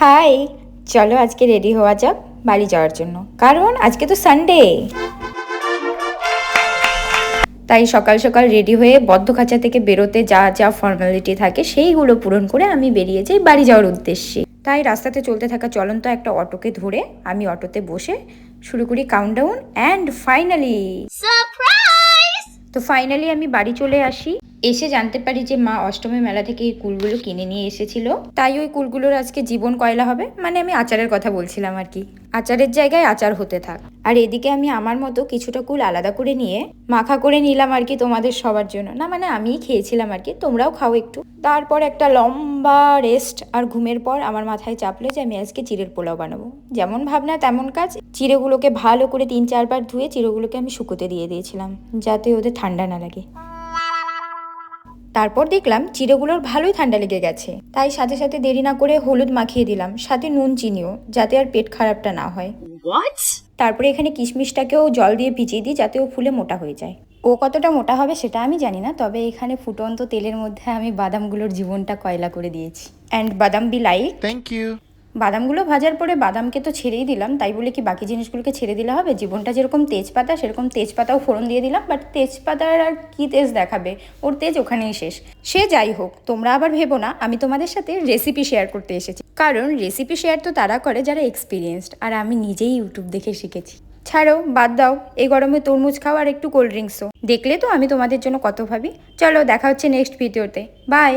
High চলো আজকে ready হওয়া যাক বাড়ি যাওয়ার জন্য। কারণ আজকে তো সানডে তাই সকাল সকাল রেডি হয়ে বদ্ধখাঁচা থেকে বেরোতে যা যা ফর্মালিটি থাকে সেইগুলো পূরণ করে আমি বেরিয়ে যাই বাড়ি যাওয়ার উদ্দেশ্যে। তাই রাস্তাতে চলতে থাকা চলন্ত একটা অটোকে ধরে আমি অটোতে বসে শুরু করি কাউন্টডাউন অ্যান্ড ফাইনালি তো ফাইনালি আমি বাড়ি চলে আসি। এসে জানতে পারি যে মা অষ্টমী মেলা থেকে এই কুলগুলো কিনে নিয়ে এসেছিল। তাই ওই কুলগুলোর আজকে জীবন কয়লা হবে? মানে আমি আচারের কথা বলছিলাম আর কি। আচারের জায়গায় আচার হতে থাক। আর এদিকে আমি আমার মতো কিছুটা কুল আলাদা করে নিয়ে মাখা করে নিলাম আর কি তোমাদের সবার জন্য। না মানে আমিই খেয়েছিলাম আর কি, তোমরাও খাও একটু। তারপর একটা লম্বা রেস্ট আর ঘুমের পর আমার মাথায় চাপলো যে আমি আজকে চিড়ের পোলাও বানাবো। যেমন ভাবনা, তেমন কাজ। চিড়েগুলোকে ভালো করে তিন, চারবার ধুয়ে চিড়েগুলোকে আমি শুকোতে দিয়ে দিয়েছিলাম, যাতে ওদের ঠান্ডা না লাগে। তারপর দেখলাম চিড়েগুলোর ভালোই ঠান্ডা লেগে গেছে। তাই সাথে সাথে দেরি না করে হলুদ মাখিয়ে দিলাম সাথে নুন চিনিও যাতে আর পেট খারাপটা না হয়। তারপরে এখানে কিশমিশটাকেও জল দিয়ে ভিজিয়ে দিই যাতে ও ফুলে মোটা হয়ে যায়। ও কতটা মোটা হবে সেটা আমি জানি না তবে এখানে ফুটন্ত তেলের মধ্যে আমি বাদামগুলোর জীবনটা কয়লা করে দিয়েছি। অ্যান্ড বাদাম বি লাইক থ্যাংক you. বাদামগুলো ভাজার পরে বাদামকে তো ছেড়েই দিলাম, তাই বলে কি বাকি জিনিসগুলোকে ছেড়ে দিলে হবে? জীবনটা যেরকম তেজপাতা, সেরকম তেজপাতাও ফোড়ন দিয়ে দিলাম বাট তেজপাতার আর কি তেজ দেখাবে? ওর তেজ ওখানেই শেষ। সে যাই হোক, তোমরা আবার ভেবো না, আমি তোমাদের সাথে রেসিপি শেয়ার করতে এসেছি। কারণ রেসিপি শেয়ার তো তারা করে যারা এক্সপিরিয়েন্সড আর আমি নিজেই ইউটিউব দেখে শিখেছি। ছাড়ো, বাদ দাও, এই গরমে তরমুজ খাও আর একটু কোল্ড ড্রিঙ্কসও দেখলে তো আমি তোমাদের জন্য কত ভাবি। চলো, দেখা হচ্ছে নেক্সট ভিডিওতে বাই